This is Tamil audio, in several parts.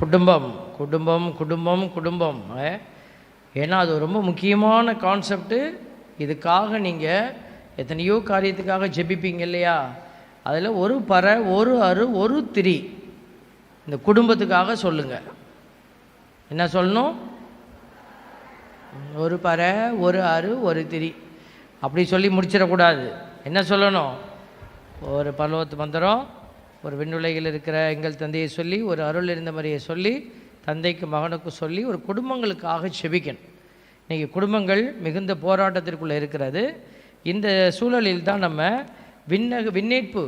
குடும்பம் குடும்பம் குடும்பம் குடும்பம். ஏன்னா அது ரொம்ப முக்கியமான கான்செப்ட்டு இதுக்காக நீங்கள் எத்தனையோ காரியத்துக்காக ஜெபிப்பீங்க இல்லையா? அதில் ஒரு பறை ஒரு அரு ஒரு திரி. இந்த குடும்பத்துக்காக சொல்லுங்கள் என்ன சொல்லணும்? ஒரு பறை ஒரு அரு ஒரு திரி. அப்படி சொல்லி முடிச்சிடக்கூடாது. என்ன சொல்லணும்? ஒரு பல்லவத்து மந்திரம். ஒரு விண்ணுலகில் இருக்கிற எங்கள் தந்தையை சொல்லி ஒரு அருள் இருந்த மாதிரியை சொல்லி தந்தைக்கு மகனுக்கு சொல்லி ஒரு குடும்பங்களுக்காக செபிக்கணும். இன்றைக்கி குடும்பங்கள் மிகுந்த போராட்டத்திற்குள்ளே இருக்கிறது. இந்த சூழலில் தான் நம்ம விண்ணக விண்ணேற்பு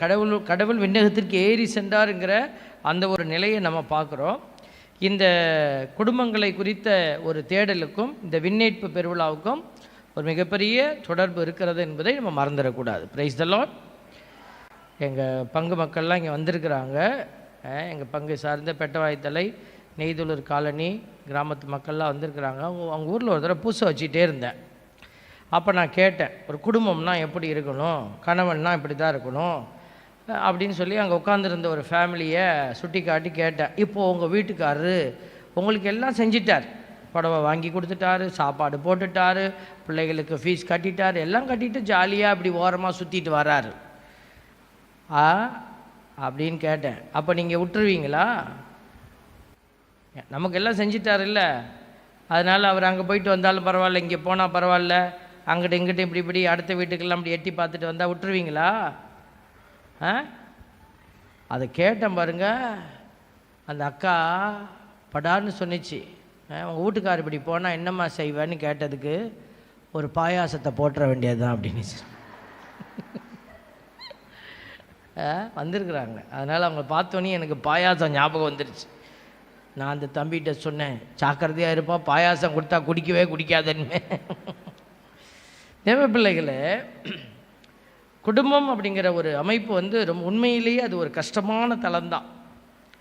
கடவுள் கடவுள் விண்ணகத்திற்கு ஏறி சென்றாருங்கிற அந்த ஒரு நிலையை நம்ம பார்க்குறோம். இந்த குடும்பங்களை குறித்த ஒரு தேடலுக்கும் இந்த விண்ணேற்பு பெருவிழாவுக்கும் ஒரு மிகப்பெரிய தொடர்பு இருக்கிறது என்பதை நம்ம மறந்துடக்கூடாது. பிரைஸ் த லாட் எங்கள் பங்கு மக்கள்லாம் இங்கே வந்திருக்கிறாங்க. எங்கள் பங்கு சார்ந்த பெட்டவாய்த்தலை நெய்துளூர் காலனி கிராமத்து மக்கள்லாம் வந்திருக்கிறாங்க. அவங்க அவங்க ஊரில் ஒரு தடவை பூசை வச்சுட்டே இருந்தேன். அப்போ நான் கேட்டேன் ஒரு குடும்பம்னா எப்படி இருக்கணும்? கணவன்னா இப்படி தான் இருக்கணும்? அப்படின்னு சொல்லி அங்கே உட்காந்துருந்த ஒரு ஃபேமிலியை சுட்டி காட்டி கேட்டேன். இப்போது உங்கள் வீட்டுக்காரரு உங்களுக்கு எல்லாம் செஞ்சிட்டார். புடவை வாங்கி கொடுத்துட்டாரு சாப்பாடு போட்டுட்டாரு பிள்ளைகளுக்கு ஃபீஸ் கட்டிட்டார் எல்லாம் கட்டிட்டு ஜாலியாக இப்படி ஓரமாக சுற்றிட்டு வராரு. ஆ அப்படின்னு கேட்டேன். அப்போ நீங்கள் விட்டுருவீங்களா? நமக்கு எல்லாம் செஞ்சிட்டாரு இல்லை. அதனால் அவர் அங்கே போயிட்டு வந்தாலும் பரவாயில்ல இங்கே போனால் பரவாயில்ல அங்கிட்ட இங்கிட்ட இப்படி இப்படி அடுத்த வீட்டுக்கெல்லாம் இப்படி எட்டி பார்த்துட்டு வந்தால் விட்டுருவீங்களா? ஆ? அதை கேட்டேன் பாருங்க. அந்த அக்கா படார்னு சொன்னிச்சு. உங்கள் வீட்டுக்கார் இப்படி போனால் என்னம்மா செய்வேன்னு கேட்டதுக்கு ஒரு பாயாசத்தை போட்டுற வேண்டியது தான் அப்படின்னு. வந்திருக்கிறாங்க. அதனால் அவங்க பார்த்தோன்னே எனக்கு பாயாசம் ஞாபகம் வந்துருச்சு. நான் அந்த தம்பிகிட்ட சொன்னேன் ஜாக்கிரதையாக இருப்பா பாயாசம் கொடுத்தா குடிக்கவே குடிக்காதன்னு தேவ குடும்பம் அப்படிங்கிற ஒரு அமைப்பு வந்து ரொம்ப உண்மையிலேயே அது ஒரு கஷ்டமான தளம்தான்.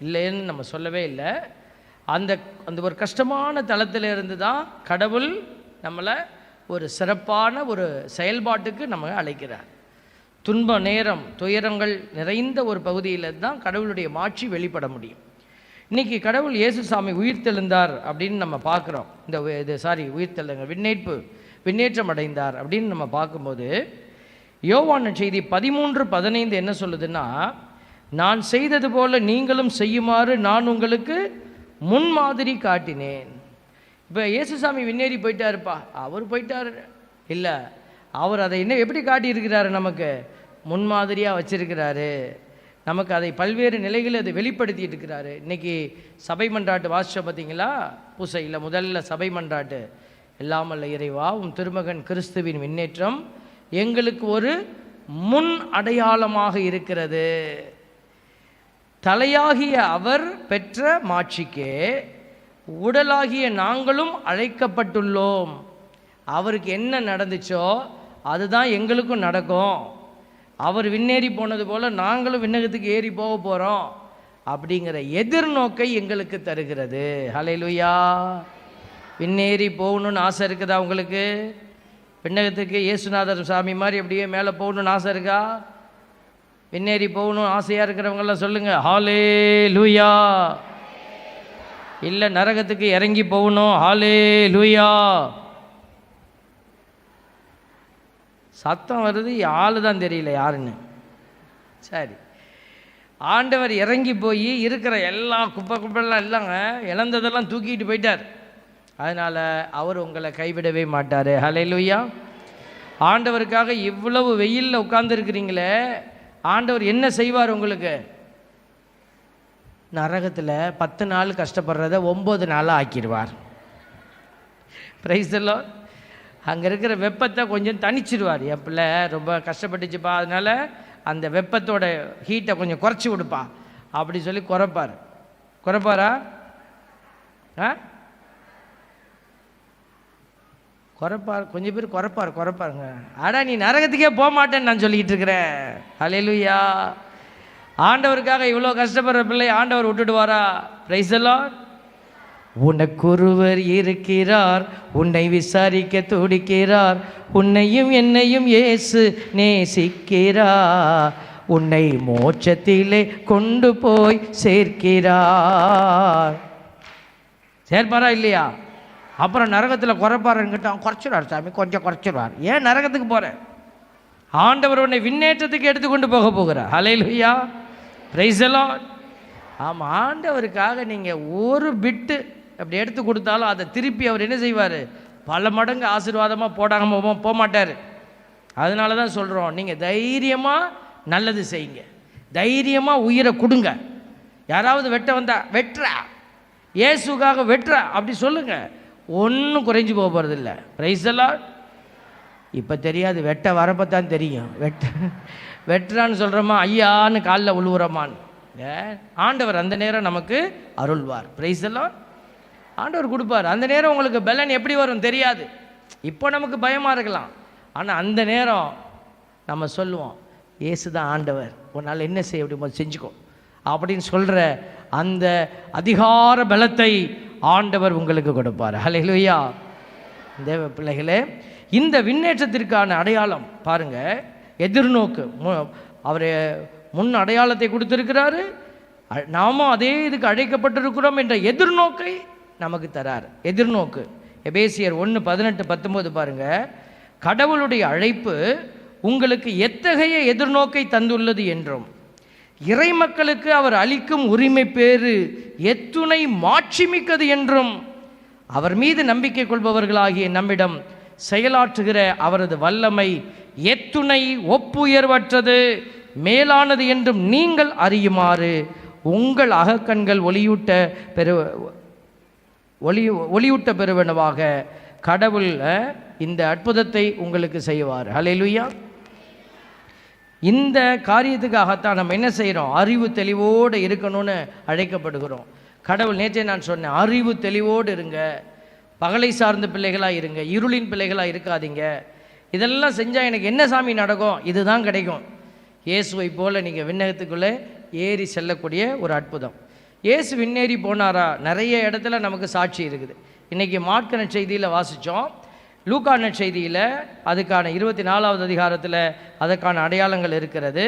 இல்லைன்னு நம்ம சொல்லவே இல்லை. அந்த அந்த ஒரு கஷ்டமான தளத்தில் இருந்து தான் கடவுள் நம்மளை ஒரு சிறப்பான ஒரு செயல்பாட்டுக்கு நம்ம அழைக்கிறார். துன்ப நேரம் துயரங்கள் நிறைந்த ஒரு பகுதியில் தான் கடவுளுடைய மாட்சி வெளிப்பட முடியும். இன்னைக்கு கடவுள் இயேசு சாமி உயிர்த்தெழுந்தார் அப்படின்னு நம்ம பார்க்குறோம். இந்த இது சாரி உயிர்த்தெழுங்க விண்ணேற்பு விண்ணேற்றம் அடைந்தார் அப்படின்னு நம்ம பார்க்கும்போது யோவான செய்தி பதிமூன்று பதினைந்து என்ன சொல்லுதுன்னா நான் செய்தது போல நீங்களும் செய்யுமாறு நான் உங்களுக்கு முன்மாதிரி காட்டினேன். இப்போ இயேசுசாமி விண்ணேறி போயிட்டாருப்பா. அவர் போயிட்டாரு. இல்லை அவர் அதை என்ன எப்படி காட்டியிருக்கிறாரு நமக்கு? முன்மாதிரியாக வச்சிருக்கிறாரு. நமக்கு அதை பல்வேறு நிலைகளில் அதை வெளிப்படுத்திட்டு இருக்கிறாரு இன்னைக்கு சபை மன்றாட்டு வாசிச்சோம் பார்த்தீங்களா? பூசையில் முதல்ல சபை மன்றாட்டு. எல்லாமல்ல இறைவா உம் திருமகன் கிறிஸ்துவின் முன்னேற்றம் எங்களுக்கு ஒரு முன் அடையாளமாக இருக்கிறது. தலையாகிய அவர் பெற்ற மாட்சிக்கே உடலாகிய நாங்களும் அழைக்கப்பட்டுள்ளோம். அவருக்கு என்ன நடந்துச்சோ அதுதான் எங்களுக்கும் நடக்கும். அவர் விண்ணேறி போனது போல் நாங்களும் விண்ணகத்துக்கு ஏறி போக போகிறோம் அப்படிங்கிற எதிர்நோக்கை எங்களுக்கு தருகிறது. ஹalleluya விண்ணேறி போகணும்னு ஆசை இருக்குதா உங்களுக்கு? விண்ணகத்துக்கு இயேசுநாதர் சாமி மாதிரி அப்படியே மேலே போகணும்னு ஆசை இருக்கா? விண்ணேறி போகணும் ஆசையாக இருக்கிறவங்கெல்லாம் சொல்லுங்கள் ஹாலே லூயா இல்லை நரகத்துக்கு இறங்கி போகணும். ஹாலே லூயா சத்தம் வருது ஆள் தான் தெரியல யாருன்னு. சரி. ஆண்டவர் இறங்கி போய் இருக்கிற எல்லா குப்பை குப்பைலாம் இல்லைங்க இழந்ததெல்லாம் தூக்கிட்டு போயிட்டார். அதனால் அவர் உங்களை கைவிடவே மாட்டார். ஹலே லூயா ஆண்டவருக்காக இவ்வளவு வெயிலில் உட்காந்துருக்கிறீங்களே ஆண்டவர் என்ன செய்வார் உங்களுக்கு? நரகத்தில் பத்து நாள் கஷ்டப்படுறத ஒம்பது நாளாக ஆக்கிடுவார். ப்ரைஸ் எல்லாம் அங்கே இருக்கிற வெப்பத்தை கொஞ்சம் தணிச்சிடுவார். என் பிள்ளை ரொம்ப கஷ்டப்பட்டுச்சுப்பா. அதனால் அந்த வெப்பத்தோட ஹீட்டை கொஞ்சம் குறைச்சி விடுப்பா அப்படி சொல்லி குறைப்பார். குறைப்பாரா? ஆ? குறைப்பார். கொஞ்சம் பேர் குறைப்பார் குறைப்பாருங்க. அடா நீ நரகத்துக்கே போக மாட்டேன்னு நான் சொல்லிக்கிட்டு இருக்கிறேன். அலையிலுயா ஆண்டவருக்காக இவ்வளோ கஷ்டப்படுற பிள்ளை ஆண்டவர் விட்டுடுவாரா ப்ரைஸ் எல்லாம் உனக்குருவர் இருக்கிறார் உன்னை விசாரிக்க துடிக்கிறார் உன்னையும் என்னையும் இயேசு நேசிக்கிறார். உன்னை மோட்சத்திலே கொண்டு போய் சேர்க்கிறார். சேர்ப்பாரா இல்லையா? அப்புறம் நரகத்தில் குறைப்பாருன்னு அவன் குறைச்சிடுவார் சாமி கொஞ்சம் குறைச்சிடுவார் ஏன் நரகத்துக்கு போகிறேன் ஆண்டவர் உன்னை விண்ணேற்றத்துக்கு எடுத்துக்கொண்டு போக போகிறார். ஹalleluya பிரைஸ் எல்லாம் ஆமாம் ஆண்டவருக்காக நீங்கள் ஒரு பிட்டு அப்படி எடுத்து கொடுத்தாலும் அதை திருப்பி அவர் என்ன செய்வார்? பல மடங்கு ஆசீர்வாதமாக போடாமல் போக மாட்டார் அதனால தான் சொல்கிறோம் நீங்கள் தைரியமாக நல்லது செய்யுங்க. தைரியமாக உயிரை கொடுங்க. யாராவது வெட்ட வந்தால் வெட்டுறா. இயேசுக்காக வெட்டுறா. அப்படி சொல்லுங்கள் ஒன்றும் குறைஞ்சு போக போகிறதில்ல ரைஸெல்லாம் இப்போ தெரியாது வெட்ட வரப்போ தான் தெரியும். வெட்ட வெட்டுறான்னு சொல்கிறோமா ஐயான்னு காலில் உழுவுறமான்னு. ஏ, ஆண்டவர் அந்த நேரம் நமக்கு அருள்வார். பிரைஸ் எல்லாம் ஆண்டவர் கொடுப்பார். அந்த நேரம் உங்களுக்கு பலன் எப்படி வரும் தெரியாது. இப்போ நமக்கு பயமாக இருக்கலாம். ஆனால் அந்த நேரம் நம்ம சொல்லுவோம் இயேசு தான் ஆண்டவர். உன்னால் என்ன செய்ய முடியுமோ செஞ்சுக்கோ. அப்படின்னு சொல்கிற அந்த அதிகார பலத்தை ஆண்டவர் உங்களுக்கு கொடுப்பார். ஹalleluya. தேவ பிள்ளைகளே இந்த விண்ணேற்றத்திற்கான அடையாளம் பாருங்க. எதிர்நோக்கு. அவர் முன் அடையாளத்தை கொடுத்துருக்கிறாரு. நாமும் அதே இதுக்கு அழைக்கப்பட்டிருக்கிறோம் என்ற எதிர்நோக்கை நமக்கு தரார். எதிர்நோக்கு. எபேசியர் ஒன்று பதினெட்டு பத்தொம்போது பாருங்க. கடவுளுடைய அழைப்பு உங்களுக்கு எத்தகைய எதிர்நோக்கை தந்துள்ளது என்றும் இறை மக்களுக்கு அவர் அளிக்கும் உரிமை பேறு எத்துணை மாட்சிமிக்கது என்றும் அவர் மீது நம்பிக்கை கொள்பவர்களாகிய நம்மிடம் செயலாற்றுகிற அவரது வல்லமை எத்துணை ஒப்புயர்வற்றது மேலானது என்றும் நீங்கள் அறியுமாறு உங்கள் அகக்கண்கள் ஒளியூட்ட பெரு ஒளி ஒளியூட்ட பெறுவனவாக கடவுள் இந்த அற்புதத்தை உங்களுக்கு செய்வார். ஹலெலுயா இந்த காரியத்துக்காகத்தான் நம்ம என்ன செய்கிறோம் அறிவு தெளிவோடு இருக்கணும்னு அழைக்கப்படுகிறோம். கடவுள் நேற்றே நான் சொன்னேன் அறிவு தெளிவோடு இருங்க. பகலை சார்ந்த பிள்ளைகளாக இருங்க. இருளின் பிள்ளைகளாக இருக்காதீங்க. இதெல்லாம் செஞ்சால் எனக்கு என்ன சாமி நடக்கும்? இதுதான் கிடைக்கும். இயேசுவை போல் நீங்கள் விண்ணகத்துக்குள்ளே ஏறி செல்லக்கூடிய ஒரு அற்புதம். இயேசு விண்ணேறி போனாரா? நிறைய இடத்துல நமக்கு சாட்சி இருக்குது. இன்றைக்கி மாட்கன செய்தியில் வாசித்தோம் லூக்கா நற்செய்தியில் அதுக்கான இருபத்தி நாலாவது அதிகாரத்தில் அதற்கான அடையாளங்கள் இருக்கிறது.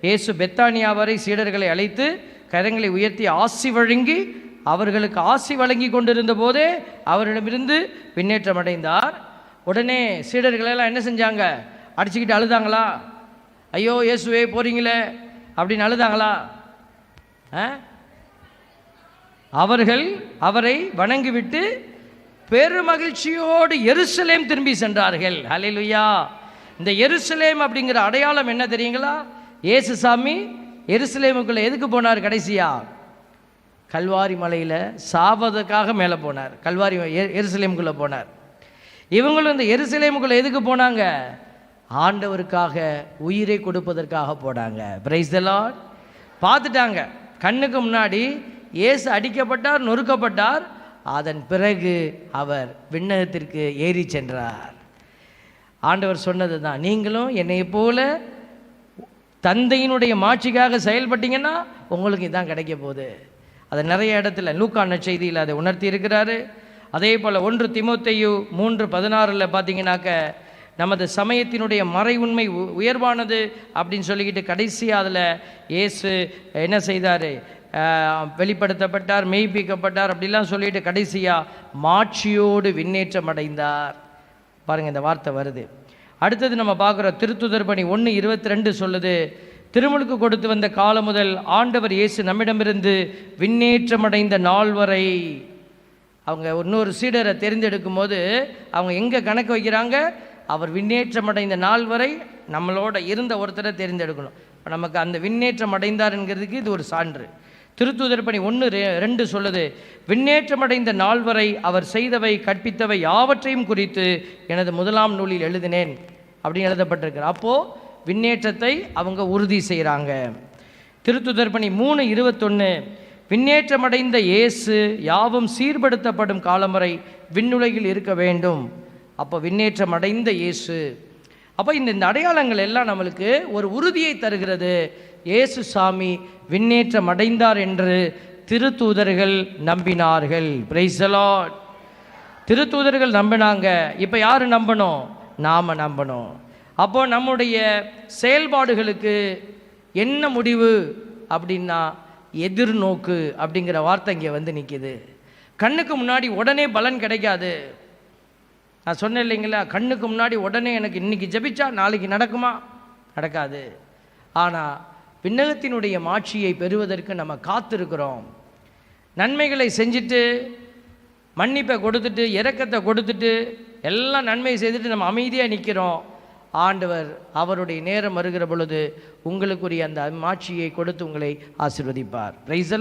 இயேசு பெத்தானியா வரை சீடர்களை அழைத்து கரங்களை உயர்த்தி ஆசி வழங்கி அவர்களுக்கு ஆசி வழங்கி கொண்டிருந்த போதே அவரிடமிருந்து பின்னேற்றம் அடைந்தார். உடனே சீடர்களெல்லாம் என்ன செஞ்சாங்க? அடிச்சுக்கிட்டு அழுதாங்களா? ஐயோ இயேசுவே போகிறீங்களே அப்படின்னு அழுதாங்களா? ஆ? அவர்கள் அவரை வணங்கிவிட்டு பெருமகிழ்ச்சியோடு எருசலேம் திரும்பி சென்றார்கள். ஹalleluya. இந்த எருசலேம் அப்படிங்கிற அடையாளம் என்ன தெரியுங்களா? ஏசு சாமி எருசலேமுக்குள்ள எதுக்கு போனார் கடைசியா? கல்வாரி மலையில் சாவதுக்காக மேலே போனார். கல்வாரி எ- எருசலேமுக்குள்ளே போனார். இவங்களும் இந்த எருசலேமுக்குள்ளே எதுக்கு போனாங்க? ஆண்டவருக்காக உயிரை கொடுப்பதற்காக போனாங்க. பிரைஸ் பார்த்துட்டாங்க. கண்ணுக்கு முன்னாடி இயேசு அடிக்கப்பட்டார் நொறுக்கப்பட்டார். அதன் பிறகு அவர் விண்ணகத்திற்கு ஏறி சென்றார். ஆண்டவர் சொன்னது தான் நீங்களும் என்னை போல தந்தையினுடைய மாட்சிக்காக செயல்பட்டீங்கன்னா உங்களுக்கு இதான் கிடைக்க போகுது. அதை நிறைய இடத்துல லூக்கான செய்தியில் அதை உணர்த்தி இருக்கிறாரு. அதே போல் ஒன்று திமுத்தையு மூன்று பதினாறில் பார்த்தீங்கன்னாக்க நமது சமயத்தினுடைய மறை உண்மை உ- உயர்வானது அப்படின்னு சொல்லிக்கிட்டு கடைசியாக அதில் இயேசு என்ன செய்தார்? வெளிப்படுத்தப்பட்டார் மெய்ப்பிக்கப்பட்டார் அப்படிலாம் சொல்லிட்டு கடைசியாக மாட்சியோடு விண்ணேற்றம் அடைந்தார். பாருங்கள் இந்த வார்த்தை வருது. அடுத்தது நம்ம பார்க்குறோம் திருத்துதர் பணி ஒன்று இருபத்தி ரெண்டு சொல்லுது திருமுழுக்கு கொடுத்து வந்த காலம் முதல் ஆண்டவர் இயேசு நம்மிடமிருந்து விண்ணேற்றமடைந்த நாள் வரை. அவங்க இன்னொரு சீடரை தெரிந்தெடுக்கும் போது அவங்க எங்கே கணக்கு வைக்கிறாங்க? அவர் விண்ணேற்றமடைந்த நாள் வரை நம்மளோட இருந்த ஒருத்தரை தெரிந்தெடுக்கணும். நமக்கு அந்த விண்ணேற்றம் அடைந்தாருங்கிறதுக்கு இது ஒரு சான்று. திருத்தூதர் பணி ஒன்று ரெண்டு சொல்லுது விண்ணேற்றமடைந்த நாள் வரை அவர் செய்தவை கற்பித்தவை யாவற்றையும் குறித்து எனது முதலாம் நூலில் எழுதினேன் அப்படின்னு எழுதப்பட்டிருக்கு அப்போது விண்ணேற்றத்தை அவங்க உறுதி செய்கிறாங்க திருத்துதர் பணி மூணு இருபத்தொன்று விண்ணேற்றமடைந்த இயேசு யாவும் சீர்படுத்தப்படும் காலம் வரை விண்ணுலகில் இருக்க வேண்டும். அப்போ விண்ணேற்றமடைந்த இயேசு. அப்போ இந்த இந்த அடையாளங்கள் எல்லாம் நம்மளுக்கு ஒரு உறுதியை தருகிறது. இயேசு சாமி விண்ணேற்றம் அடைந்தார் என்று திருத்தூதர்கள் நம்பினார்கள். பிரைசலாட் திருத்தூதர்கள் நம்பினாங்க. இப்போ யார் நம்பணும்? நாம் நம்பணும். அப்போ நம்முடைய செயல்பாடுகளுக்கு என்ன முடிவு அப்படின்னா எதிர்நோக்கு அப்படிங்கிற வார்த்தை இங்கே வந்து நிற்கிது கண்ணுக்கு முன்னாடி உடனே பலன் கிடைக்காது. நான் சொன்னேன் இல்லைங்களா கண்ணுக்கு முன்னாடி உடனே எனக்கு இன்னைக்கு ஜெபிச்சா நாளைக்கு நடக்குமா? நடக்காது. ஆனால் விண்ணகத்தினுடைய மாட்சியை பெறுவதற்கு நம்ம காத்திருக்கிறோம். நன்மைகளை செஞ்சுட்டு மன்னிப்பை கொடுத்துட்டு இரக்கத்தை கொடுத்துட்டு எல்லாம் நன்மை செய்துட்டு நம்ம அமைதியாக நிற்கிறோம் ஆண்டவர் அவருடைய நேரம் வருகிற பொழுது உங்களுக்குரிய அந்த மாட்சியை கொடுத்து உங்களை ஆசிர்வதிப்பார். ரைஸ்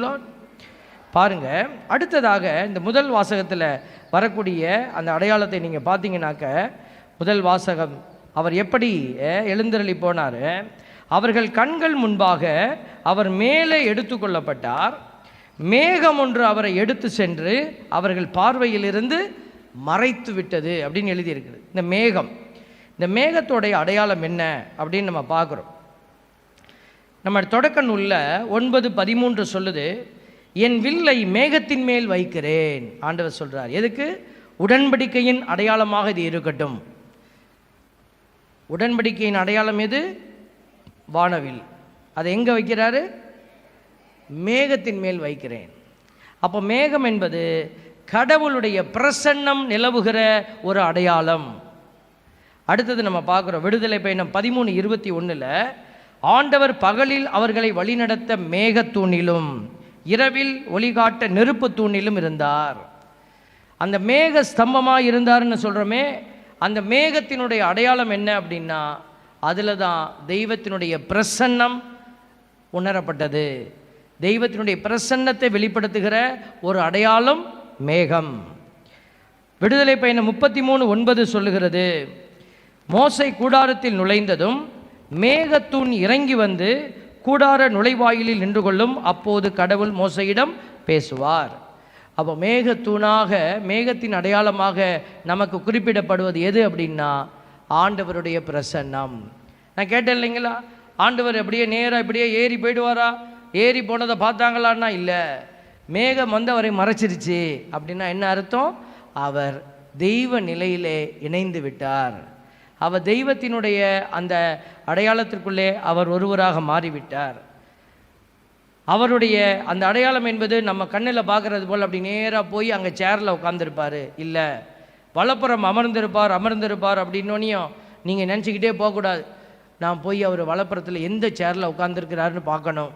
பாருங்க அடுத்ததாக இந்த முதல் வாசகத்தில் வரக்கூடிய அந்த அடையாளத்தை நீங்கள் பார்த்தீங்கன்னாக்க முதல் வாசகம் அவர் எப்படி எழுந்தருளி போனார்? அவர்கள் கண்கள் முன்பாக அவர் மேலே எடுத்துக்கொள்ளப்பட்டார். மேகம் ஒன்று அவரை எடுத்து சென்று அவர்கள் பார்வையிலிருந்து மறைத்து விட்டது அப்படின்னு எழுதியிருக்குது இந்த மேகம். இந்த மேகத்தோடைய அடையாளம் என்ன அப்படின்னு நம்ம பார்க்குறோம். நம்ம தொடக்க நூலில் ஒன்பது பதிமூன்று சொல்லுது என் வில்லை மேகத்தின் மேல் வைக்கிறேன். ஆண்டவர் சொல்கிறார் எதுக்கு? உடன்படிக்கையின் அடையாளமாக இது இருக்கட்டும். உடன்படிக்கையின் அடையாளம் எது? வானவில். அதை எங்கே வைக்கிறாரு? மேகத்தின் மேல் வைக்கிறேன். அப்போ மேகம் என்பது கடவுளுடைய பிரசன்னம் நிலவுகிற ஒரு அடையாளம். அடுத்தது நம்ம பார்க்குறோம் விடுதலை பயணம் பதிமூணு இருபத்தி ஒன்றில் ஆண்டவர் பகலில் அவர்களை வழிநடத்த மேகத்தூணிலும் இரவில் ஒளிகாட்ட நெருப்பு தூணிலும் இருந்தார். அந்த மேக ஸ்தம்பமாக இருந்தாருன்னு சொல்கிறோமே அந்த மேகத்தினுடைய அடையாளம் என்ன அப்படின்னா அதில் தான் தெய்வத்தினுடைய பிரசன்னம் உணரப்பட்டது. தெய்வத்தினுடைய பிரசன்னத்தை வெளிப்படுத்துகிற ஒரு அடையாளம் மேகம். விடுதலை பயணம் முப்பத்தி மூணு ஒன்பது சொல்லுகிறது மோசை கூடாரத்தில் நுழைந்ததும் மேகத்தூண் இறங்கி வந்து கூடார நுழைவாயிலில் நின்று கொள்ளும் அப்போது கடவுள் மோசையிடம் பேசுவார். அப்போ மேகத்தூணாக மேகத்தின் அடையாளமாக நமக்கு குறிப்பிடப்படுவது எது அப்படின்னா ஆண்டவருடைய பிரசன்னம். நான் கேட்டேன் இல்லைங்களா? ஆண்டவர் அப்படியே நேராக இப்படியே ஏறி போயிடுவாரா? ஏறி போனதை பார்த்தாங்களான்னா இல்லை. மேகம் வந்து அவரை மறைச்சிருச்சு. அப்படின்னா என்ன அர்த்தம்? அவர் தெய்வ நிலையிலே இணைந்து விட்டார். அவர் தெய்வத்தினுடைய அந்த அடையாளத்திற்குள்ளே அவர் ஒருவராக மாறிவிட்டார். அவருடைய அந்த அடையாளம் என்பது நம்ம கண்ணில் பார்க்கறது போல் அப்படி நேராக போய் அங்கே சேரில் உட்காந்துருப்பார் இல்லை. வலப்புறம் அமர்ந்திருப்பார் அமர்ந்திருப்பார் அப்படின்னோனையும் நீங்கள் நினச்சிக்கிட்டே போகக்கூடாது. நான் போய் அவர் வலப்புறத்தில் எந்த சேரில் உட்காந்துருக்கிறாருன்னு பார்க்கணும்.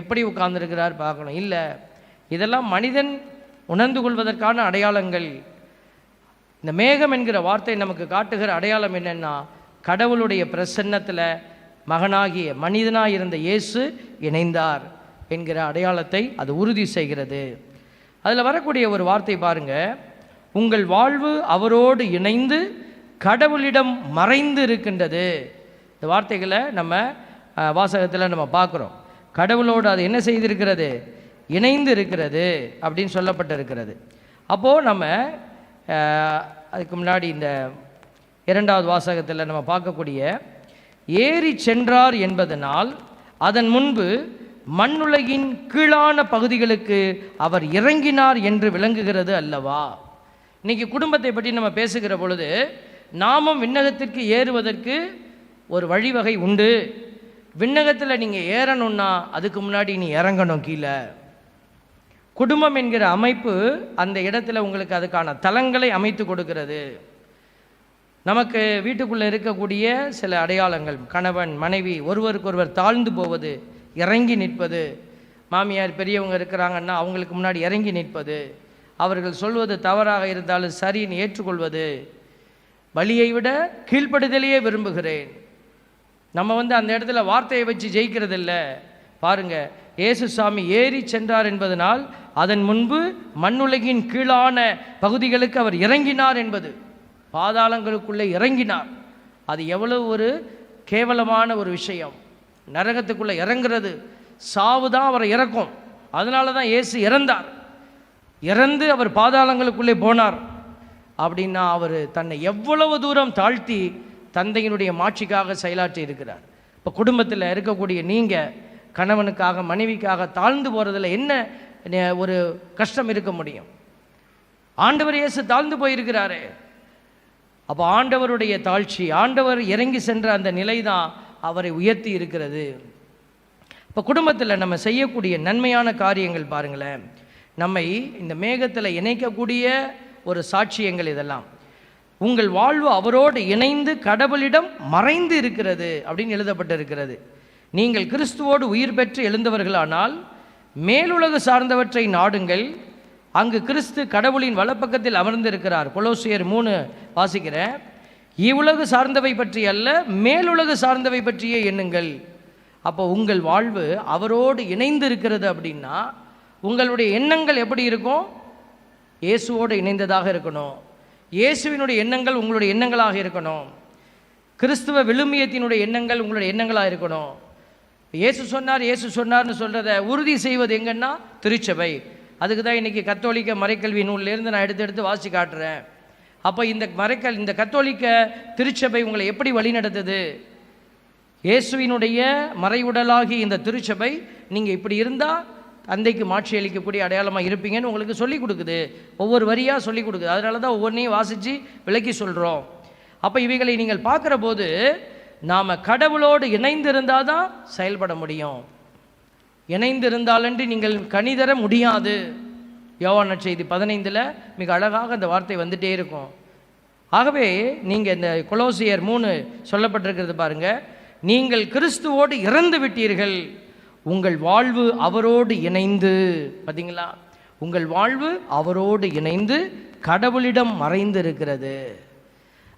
எப்படி உட்கார்ந்துருக்கிறார் பார்க்கணும். இல்லை இதெல்லாம் மனிதன் உணர்ந்து கொள்வதற்கான அடையாளங்கள். இந்த மேகம் என்கிற வார்த்தை நமக்கு காட்டுகிற அடையாளம் என்னென்னா கடவுளுடைய பிரசன்னத்தில் மகனாகிய மனிதனாக இருந்த இயேசு இணைந்தார் என்கிற அடையாளத்தை அது உறுதி செய்கிறது. அதில் வரக்கூடிய ஒரு வார்த்தை பாருங்கள் உங்கள் வாழ்வு அவரோடு இணைந்து கடவுளிடம் மறைந்து இருக்கின்றது இந்த வார்த்தைகளை நம்ம வாசகத்தில் நம்ம பார்க்குறோம். கடவுளோடு அது என்ன செய்திருக்கிறது? இணைந்து இருக்கிறது அப்படின்னு சொல்லப்பட்டிருக்கிறது. அப்போது நம்ம அதுக்கு முன்னாடி இந்த இரண்டாவது வாசகத்தில் நம்ம பார்க்கக்கூடிய ஏறி சென்றார் என்பதனால் அதன் முன்பு மண்ணுலகின் கீழான பகுதிகளுக்கு அவர் இறங்கினார் என்று விளங்குகிறது அல்லவா? இன்னைக்கு குடும்பத்தை பற்றி நம்ம பேசுகிற பொழுது நாமும் விண்ணகத்திற்கு ஏறுவதற்கு ஒரு வழிவகை உண்டு. விண்ணகத்தில் நீங்கள் ஏறணும்னா அதுக்கு முன்னாடி நீ இறங்கணும் கீழே. குடும்பம் என்கிற அமைப்பு அந்த இடத்துல உங்களுக்கு அதுக்கான தலங்களை அமைத்து கொடுக்கிறது. நமக்கு வீட்டுக்குள்ளே இருக்கக்கூடிய சில அடையாளங்கள் கணவன் மனைவி ஒருவருக்கொருவர் தாழ்ந்து போவது இறங்கி நிற்பது. மாமியார் பெரியவங்க இருக்கிறாங்கன்னா அவங்களுக்கு முன்னாடி இறங்கி நிற்பது. அவர்கள் சொல்வது தவறாக இருந்தாலும் சரின்னு ஏற்றுக்கொள்வது. பலியை விட கீழ்ப்படுதலையே விரும்புகிறேன். நம்ம வந்து அந்த இடத்துல வார்த்தையை வச்சு ஜெயிக்கிறதில்ல. பாருங்க இயேசு சாமி ஏறி சென்றார் என்பதனால் அதன் முன்பு மண்ணுலகின் கீழான பகுதிகளுக்கு அவர் இறங்கினார் என்பது. பாதாளங்களுக்குள்ளே இறங்கினார். அது எவ்வளவு ஒரு கேவலமான ஒரு விஷயம். நரகத்துக்குள்ளே இறங்குறது. சாவு தான் அவரை இறக்கும். அதனால தான் இயேசு இறந்தார். இறந்து அவர் பாதாளங்களுக்குள்ளே போனார். அப்படின்னா அவர் தன்னை எவ்வளவு தூரம் தாழ்த்தி தந்தையினுடைய மாட்சிக்காக செயலாற்றி இருக்கிறார். இப்போ குடும்பத்தில் இருக்கக்கூடிய நீங்கள் கணவனுக்காக மனைவிக்காக தாழ்ந்து போகிறதுல என்ன ஒரு கஷ்டம் இருக்க முடியும்? ஆண்டவர் இயேசு தாழ்ந்து போயிருக்கிறாரே. அப்போ ஆண்டவருடைய தாழ்ச்சி ஆண்டவர் இறங்கி சென்ற அந்த நிலை தான் அவரை உயர்த்தி இருக்கிறது. இப்போ குடும்பத்தில் நம்ம செய்யக்கூடிய நன்மையான காரியங்கள் பாருங்களேன். நம்மை இந்த மேகத்தில் இணைக்கக்கூடிய ஒரு சாட்சியங்கள் இதெல்லாம். உங்கள் வாழ்வு அவரோடு இணைந்து கடவுளிடம் மறைந்து இருக்கிறது அப்படின்னு எழுதப்பட்டிருக்கிறது. நீங்கள் கிறிஸ்துவோடு உயிர் பெற்று எழுந்தவர்களானால் மேலுலகு சார்ந்தவற்றை நாடுங்கள். அங்கு கிறிஸ்து கடவுளின் வலப்பக்கத்தில் அமர்ந்திருக்கிறார். கொலோசியர் மூணு வாசிக்கிறேன். இவ்வுலகு சார்ந்தவை பற்றி அல்ல மேலுலகு சார்ந்தவை பற்றியே எண்ணுங்கள். அப்போ உங்கள் வாழ்வு அவரோடு இணைந்து இருக்கிறது அப்படின்னா உங்களுடைய எண்ணங்கள் எப்படி இருக்கும்? இயேசுவோடு இணைந்ததாக இருக்கணும். இயேசுவினுடைய எண்ணங்கள் உங்களுடைய எண்ணங்களாக இருக்கணும். கிறிஸ்துவ விழுமியத்தினுடைய எண்ணங்கள் உங்களுடைய எண்ணங்களாக இருக்கணும். இயேசு சொன்னார் இயேசு சொன்னார்னு சொல்கிறத உறுதி செய்வது எங்கன்னா திருச்சபை. அதுக்கு தான் இன்றைக்கி கத்தோலிக்க மறைக்கல்வி நூல்லேருந்து நான் எடுத்து எடுத்து வாசி காட்டுறேன். அப்போ இந்த மறைக்கல் இந்த கத்தோலிக்க திருச்சபை உங்களை எப்படி வழிநடத்துது? இயேசுவினுடைய மறைவுடலாகி இந்த திருச்சபை நீங்கள் இப்படி இருந்தால் தந்தைக்கு மாட்சி அளிக்கக்கூடிய அடையாளமாக இருப்பீங்கன்னு உங்களுக்கு சொல்லிக் கொடுக்குது. ஒவ்வொரு வரியாக சொல்லிக் கொடுக்குது. அதனால தான் ஒவ்வொன்றையும் வாசித்து விளக்கி சொல்கிறோம் அப்போ இவைகளை நீங்கள் பார்க்குற போது நாம் கடவுளோடு இணைந்திருந்தால் தான் செயல்பட முடியும். இணைந்திருந்தாலன்றி நீங்கள் கணிதர முடியாது. யோவான செய்தி பதினைந்தில் மிக அழகாக அந்த வார்த்தை வந்துட்டே இருக்கும். ஆகவே நீங்கள் இந்த கொலோசியர் மூணு சொல்லப்பட்டிருக்கிறது பாருங்கள் நீங்கள் கிறிஸ்துவோடு இறந்து விட்டீர்கள். உங்கள் வாழ்வு அவரோடு இணைந்து பார்த்தீங்களா உங்கள் வாழ்வு அவரோடு இணைந்து கடவுளிடம் மறைந்து இருக்கிறது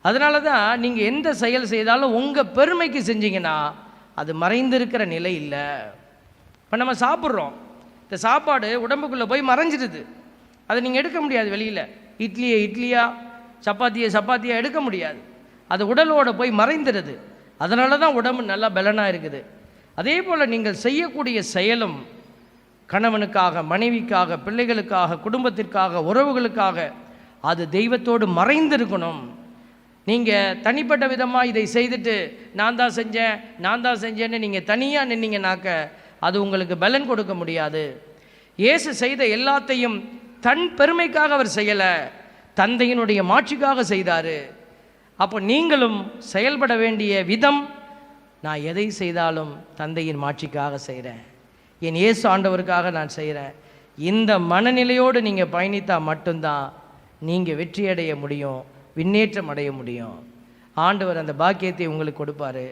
அதனால தான் நீங்கள் எந்த செயல் செய்தாலும் உங்கள் பெருமைக்கு செஞ்சீங்கன்னா அது மறைந்திருக்கிற நிலை இல்லை. இப்போ நம்ம சாப்பிட்றோம். இந்த சாப்பாடு உடம்புக்குள்ளே போய் மறைஞ்சிடுது. அதை நீங்கள் எடுக்க முடியாது வெளியில். இட்லியை இட்லியா சப்பாத்தியை சப்பாத்தியாக எடுக்க முடியாது. அது உடலோடு போய் மறைந்துடுது. அதனால தான் உடம்பு நல்லா பலனாக இருக்குது. அதே போல் நீங்கள் செய்யக்கூடிய செயலும் கணவனுக்காக மனைவிக்காக பிள்ளைகளுக்காக குடும்பத்திற்காக உறவுகளுக்காக அது தெய்வத்தோடு மறைந்திருக்கணும். நீங்கள் தனிப்பட்ட விதமாக இதை செய்துட்டு நான் தான் செஞ்சேன் நான் தான் செஞ்சேன்னு நீங்கள் தனியாக நின்னீங்கனாக்க அது உங்களுக்கு பலன் கொடுக்க முடியாது. இயேசு செய்த எல்லாத்தையும் தன் பெருமைக்காக அவர் செய்யலை தந்தையினுடைய மாட்சிக்காக செய்தார். அப்போ நீங்களும் செயல்பட வேண்டிய விதம் நான் எதை செய்தாலும் தந்தையின் மாட்சிக்காக செய்கிறேன். என் இயேசு ஆண்டவருக்காக நான் செய்கிறேன். இந்த மனநிலையோடு நீங்கள் பயணித்தால் மட்டும்தான் நீங்கள் வெற்றியடைய முடியும் விண்ணேற்றம் அடைய முடியும். ஆண்டவர் அந்த பாக்கியத்தை உங்களுக்கு கொடுப்பார்.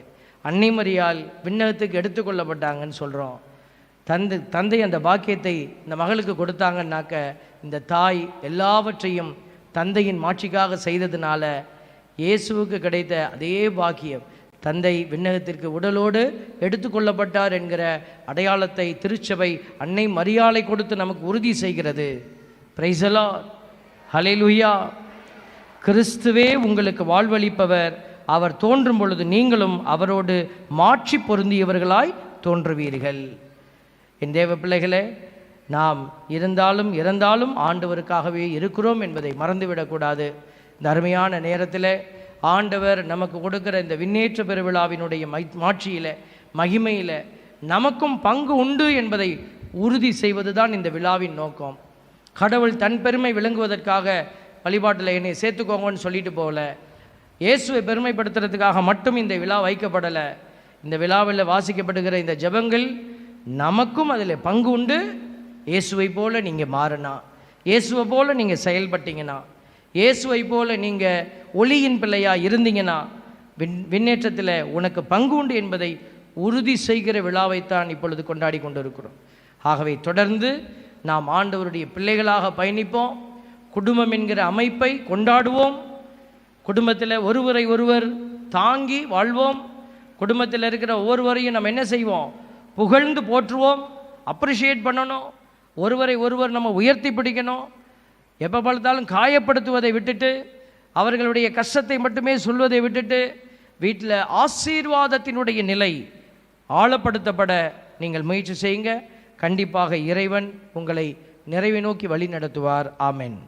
அன்னைமரியால் விண்ணகத்துக்கு எடுத்துக்கொள்ளப்பட்டாங்கன்னு சொல்கிறோம் தந்தை தந்தை அந்த பாக்கியத்தை இந்த மகளுக்கு கொடுத்தாங்கன்னாக்க இந்த தாய் எல்லாவற்றையும் தந்தையின் மாட்சிக்காக செய்ததுனால இயேசுவுக்கு கிடைத்த அதே பாக்கியம். தந்தை விண்ணகத்திற்கு உடலோடு எடுத்துக்கொள்ளப்பட்டார் என்கிற அடையாளத்தை திருச்சபை அன்னை மரியாதை கொடுத்து நமக்கு உறுதி செய்கிறது. பிரைசலா ஹலேலுயா கிறிஸ்துவே உங்களுக்கு வாழ்வளிப்பவர். அவர் தோன்றும் பொழுது நீங்களும் அவரோடு மாற்றி பொருந்தியவர்களாய் தோன்றுவீர்கள். என் தேவ பிள்ளைகளே நாம் இருந்தாலும் இறந்தாலும் ஆண்டவருக்காகவே இருக்கிறோம் என்பதை மறந்துவிடக்கூடாது இந்த அருமையான நேரத்தில் ஆண்டவர் நமக்கு கொடுக்கிற இந்த விண்ணேற்ற பெருவிழாவினுடைய மை மாட்சியில் மகிமையில் நமக்கும் பங்கு உண்டு என்பதை உறுதி செய்வது தான் இந்த விழாவின் நோக்கம். கடவுள் தன் பெருமை விளங்குவதற்காக வழிபாட்டில் என்னை சேர்த்துக்கோங்கன்னு சொல்லிட்டு போகல. இயேசுவை பெருமைப்படுத்துறதுக்காக மட்டும் இந்த விழா வைக்கப்படலை. இந்த விழாவில் வாசிக்கப்படுகிற இந்த ஜெபங்கள் நமக்கும் அதில் பங்கு உண்டு. இயேசுவை போல நீங்கள் மாறினா இயேசுவை போல நீங்கள் செயல்பட்டீங்கன்னா இயேசுவை போல நீங்கள் ஒளியின் பிள்ளையாக இருந்தீங்கன்னா விண் விண்ணேற்றத்தில் உனக்கு பங்கு உண்டு என்பதை உறுதி செய்கிற விழாவைத்தான் இப்பொழுது கொண்டாடி கொண்டிருக்கிறோம். ஆகவே தொடர்ந்து நாம் ஆண்டவருடைய பிள்ளைகளாக பயணிப்போம். குடும்பம் என்கிற அமைப்பை கொண்டாடுவோம். குடும்பத்தில் ஒருவரை ஒருவர் தாங்கி வாழ்வோம். குடும்பத்தில் இருக்கிற ஒவ்வொருவரையும் நம்ம என்ன செய்வோம்? புகழ்ந்து போற்றுவோம். அப்ரிஷியேட் பண்ணணும். ஒருவரை ஒருவர் நம்ம உயர்த்தி பிடிக்கணும். எப்போ பார்த்தாலும் காயப்படுத்துவதை விட்டுட்டு அவர்களுடைய கஷ்டத்தை மட்டுமே சொல்வதை விட்டுட்டு வீட்டில் ஆசீர்வாதத்தினுடைய நிலை ஆழப்படுத்தப்பட நீங்கள் முயற்சி செய்யுங்க. கண்டிப்பாக இறைவன் உங்களை நிறைவை நோக்கி வழி நடத்துவார் ஆமென்.